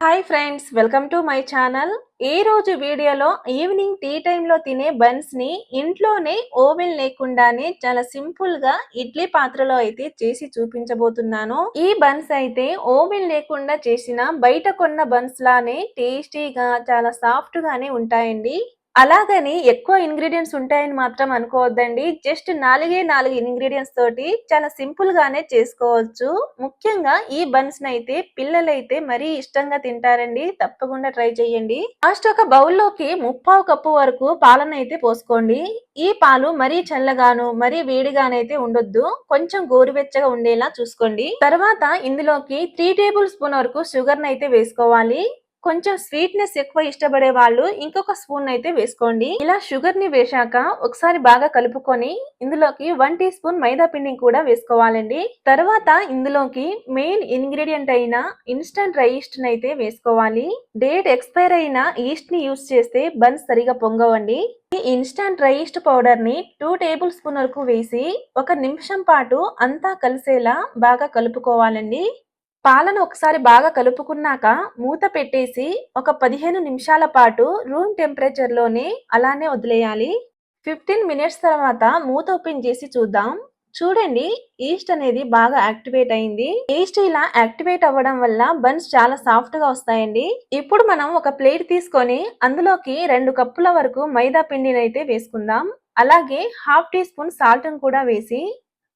Hi friends welcome to my channel. ఈ రోజు వీడియోలో ఈవినింగ్ టీ టైంలో తినే బన్స్ని ఇంట్లోనే ఓవెన్ లేకుండానే చాలా సింపుల్గా ఇడ్లీ పాత్రలో అయితే చేసి చూపించబోతున్నాను. ఈ బన్స్ అయితే ఓవెన్ లేకుండా చేసిన బయట కొన్న బన్స్ లానే టేస్టీగా చాలా సాఫ్ట్గానే ఉంటాయండి. అలాగని ఎక్కువ ఇంగ్రీడియంట్స్ ఉంటాయని మాత్రం అనుకోవద్దండి. జస్ట్ నాలుగే నాలుగు ఇంగ్రీడియంట్స్ తోటి చాలా సింపుల్ గానే చేసుకోవచ్చు. ముఖ్యంగా ఈ బన్స్ అయితే పిల్లలైతే మరీ ఇష్టంగా తింటారండి. తప్పకుండా ట్రై చేయండి. ఫస్ట్ ఒక బౌల్లోకి ముప్పావు కప్పు వరకు పాలన అయితే పోసుకోండి. ఈ పాలు మరీ చల్లగాను మరీ వేడిగానైతే ఉండొద్దు. కొంచెం గోరువెచ్చగా ఉండేలా చూసుకోండి. తర్వాత ఇందులోకి త్రీ టేబుల్ స్పూన్ వరకు షుగర్ అయితే వేసుకోవాలి. కొంచెం స్వీట్నెస్ ఎక్కువ ఇష్టపడే వాళ్ళు ఇంకొక స్పూన్ అయితే వేసుకోండి. ఇలా షుగర్ని వేశాక ఒకసారి బాగా కలుపుకొని ఇందులోకి వన్ టీ స్పూన్ మైదా పిండిని కూడా వేసుకోవాలండి. తర్వాత ఇందులోకి మెయిన్ ఇంగ్రీడియంట్ అయిన ఇన్స్టంట్ రైస్ట్ అయితే వేసుకోవాలి. డేట్ ఎక్స్పైర్ అయిన ఈస్ట్ని యూస్ చేస్తే బన్స్ సరిగా పొంగవండి. ఈ ఇన్స్టంట్ రైస్ట్ పౌడర్ని టూ టేబుల్ స్పూన్ వరకు వేసి ఒక నిమిషం పాటు అంతా కలిసేలా బాగా కలుపుకోవాలండి. పాలను ఒకసారి బాగా కలుపుకున్నాక మూత పెట్టేసి ఒక పదిహేను నిమిషాల పాటు రూమ్ టెంపరేచర్లోనే అలానే వదిలేయాలి. ఫిఫ్టీన్ మినిట్స్ తర్వాత మూత ఓపెన్ చేసి చూద్దాం. చూడండి ఈస్ట్ అనేది బాగా యాక్టివేట్ అయింది. ఈస్ట్ ఇలా యాక్టివేట్ అవ్వడం వల్ల బన్స్ చాలా సాఫ్ట్గా వస్తాయండి. ఇప్పుడు మనం ఒక ప్లేట్ తీసుకొని అందులోకి రెండు కప్పుల వరకు మైదా పిండిని అయితే వేసుకుందాం. అలాగే హాఫ్ టీ స్పూన్ సాల్ట్ కూడా వేసి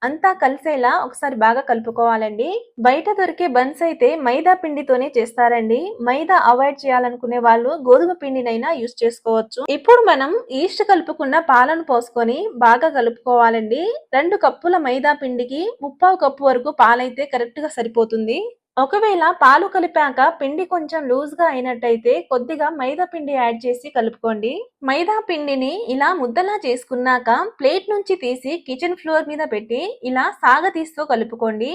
అంతా కలిసేలా ఒకసారి బాగా కలుపుకోవాలండి. బయట దొరికే బన్స్ అయితే మైదా పిండితోనే చేస్తారండి. మైదా అవాయిడ్ చేయాలనుకునే వాళ్ళు గోధుమ పిండినైనా యూస్ చేసుకోవచ్చు. ఇప్పుడు మనం ఈస్ట్ కలుపుకున్న పాలను పోసుకొని బాగా కలుపుకోవాలండి. రెండు కప్పుల మైదా పిండికి ముప్పావు కప్పు వరకు పాలైతే కరెక్ట్గా సరిపోతుంది. ఒకవేళ పాలు కలిపాక పిండి కొంచెం లూజ్గా అయినట్టయితే కొద్దిగా మైదా పిండి యాడ్ చేసి కలుపుకోండి. మైదా పిండిని ఇలా ముద్దలా చేసుకున్నాక ప్లేట్ నుంచి తీసి కిచెన్ ఫ్లోర్ మీద పెట్టి ఇలా సాగతీస్తూ కలుపుకోండి.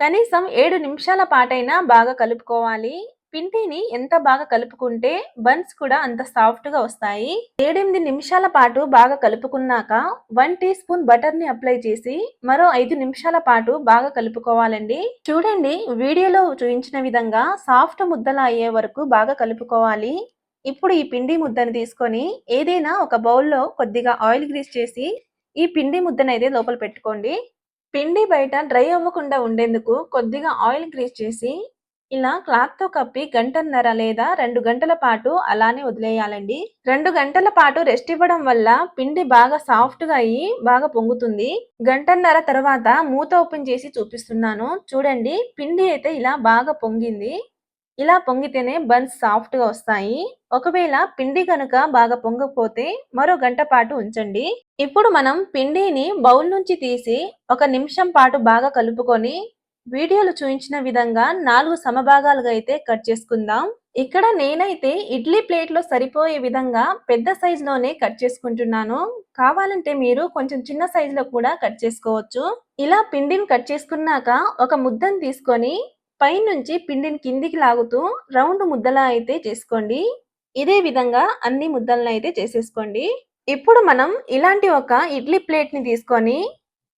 కనీసం ఏడు నిమిషాల పాటైనా బాగా కలుపుకోవాలి. పిండిని ఎంత బాగా కలుపుకుంటే బన్స్ కూడా అంత సాఫ్ట్గా వస్తాయి. ఏడెనిమిది నిమిషాల పాటు బాగా కలుపుకున్నాక వన్ టీ స్పూన్ బటర్ని అప్లై చేసి మరో ఐదు నిమిషాల పాటు బాగా కలుపుకోవాలండి. చూడండి వీడియోలో చూపించిన విధంగా సాఫ్ట్ ముద్దలా అయ్యే వరకు బాగా కలుపుకోవాలి. ఇప్పుడు ఈ పిండి ముద్దను తీసుకొని ఏదైనా ఒక బౌల్లో కొద్దిగా ఆయిల్ గ్రీస్ చేసి ఈ పిండి ముద్దని అయితే లోపల పెట్టుకోండి. పిండి బయట డ్రై అవ్వకుండా ఉండేందుకు కొద్దిగా ఆయిల్ గ్రీస్ చేసి ఇలా క్లాత్‌తో కప్పి గంటన్నర లేదా రెండు గంటల పాటు అలానే వదిలేయాలండి. రెండు గంటల పాటు రెస్ట్ ఇవ్వడం వల్ల పిండి బాగా సాఫ్ట్‌గా అయ్యి బాగా పొంగుతుంది. గంటన్నర తర్వాత మూత ఓపెన్ చేసి చూపిస్తున్నాను. చూడండి పిండి అయితే ఇలా బాగా పొంగింది. ఇలా పొంగితేనే బన్స్ సాఫ్ట్‌గా వస్తాయి. ఒకవేళ పిండి కనుక బాగా పొంగకపోతే మరో గంట పాటు ఉంచండి. ఇప్పుడు మనం పిండిని బౌల్ నుంచి తీసి ఒక నిమిషం పాటు బాగా కలుపుకొని వీడియోలో చూపించిన విధంగా నాలుగు సమభాగాలుగా అయితే కట్ చేసుకుందాం. ఇక్కడ నేనైతే ఇడ్లీ ప్లేట్లో సరిపోయే విధంగా పెద్ద సైజ్లోనే కట్ చేసుకుంటున్నాను. కావాలంటే మీరు కొంచెం చిన్న సైజ్లో కూడా కట్ చేసుకోవచ్చు. ఇలా పిండిని కట్ చేసుకున్నాక ఒక ముద్దను తీసుకొని పైనుంచి పిండిని కిందికి లాగుతూ రౌండ్ ముద్దలా అయితే చేసుకోండి. ఇదే విధంగా అన్ని ముద్దలను అయితే చేసేసుకోండి. ఇప్పుడు మనం ఇలాంటి ఒక ఇడ్లీ ప్లేట్ని తీసుకొని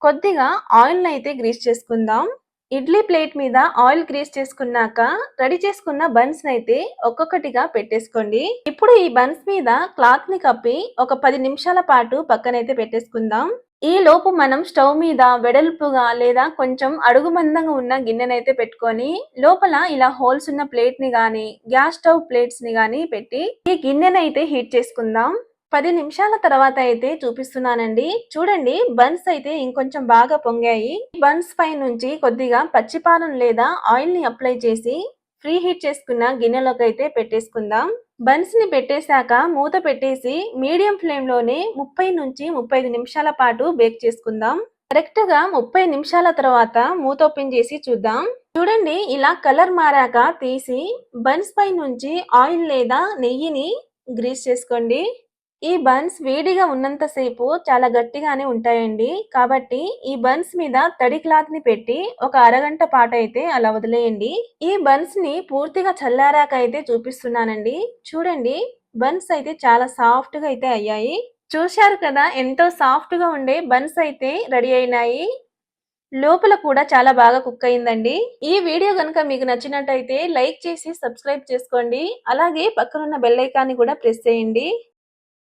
కొద్దిగా ఆయిల్ని అయితే గ్రీస్ చేసుకుందాం. ఇడ్లీ ప్లేట్ మీద ఆయిల్ గ్రీస్ చేసుకున్నాక రెడీ చేసుకున్న బన్స్ అయితే ఒక్కొక్కటిగా పెట్టేసుకోండి. ఇప్పుడు ఈ బన్స్ మీద క్లాత్ని కప్పి ఒక పది నిమిషాల పాటు పక్కనైతే పెట్టేసుకుందాం. ఈ లోపు మనం స్టవ్ మీద వెడల్పుగా లేదా కొంచెం అడుగు మందంగా ఉన్న గిన్నెనైతే పెట్టుకొని లోపల ఇలా హోల్స్ ఉన్న ప్లేట్ని గాని గ్యాస్ స్టవ్ ప్లేట్స్ని గాని పెట్టి ఈ గిన్నెనైతే హీట్ చేసుకుందాం. పది నిమిషాల తర్వాత అయితే చూపిస్తున్నానండి. చూడండి బన్స్ అయితే ఇంకొంచెం బాగా పొంగాయి. బన్స్ పై నుంచి కొద్దిగా పచ్చిపాలన లేదా ఆయిల్ని అప్లై చేసి ఫ్రీ హీట్ చేసుకున్న గిన్నెలోకి అయితే పెట్టేసుకుందాం. బన్స్ని పెట్టేశాక మూత పెట్టేసి మీడియం ఫ్లేమ్లోనే ముప్పై నుంచి ముప్పై నిమిషాల పాటు బేక్ చేసుకుందాం. కరెక్ట్గా ముప్పై నిమిషాల తర్వాత మూత ఓపెన్ చేసి చూద్దాం. చూడండి ఇలా కలర్ మారాక తీసి బన్స్ పై నుంచి ఆయిల్ లేదా నెయ్యిని గ్రీస్ చేసుకోండి. ఈ బన్స్ వేడిగా ఉన్నంతసేపు చాలా గట్టిగానే ఉంటాయండి. కాబట్టి ఈ బన్స్ మీద తడి క్లాత్ని పెట్టి ఒక అరగంట పాటు అయితే అలా వదిలేయండి. ఈ బన్స్ని పూర్తిగా చల్లారాక అయితే చూపిస్తున్నానండి. చూడండి బన్స్ అయితే చాలా సాఫ్ట్గా అయితే అయ్యాయి. చూశారు కదా ఎంతో సాఫ్ట్గా ఉండే బన్స్ అయితే రెడీ అయినాయి. లోపల కూడా చాలా బాగా కుక్ అయిందండి. ఈ వీడియో కనుక మీకు నచ్చినట్టయితే లైక్ చేసి సబ్స్క్రైబ్ చేసుకోండి. అలాగే పక్కనున్న బెల్ ఐకాన్ని కూడా ప్రెస్ చేయండి.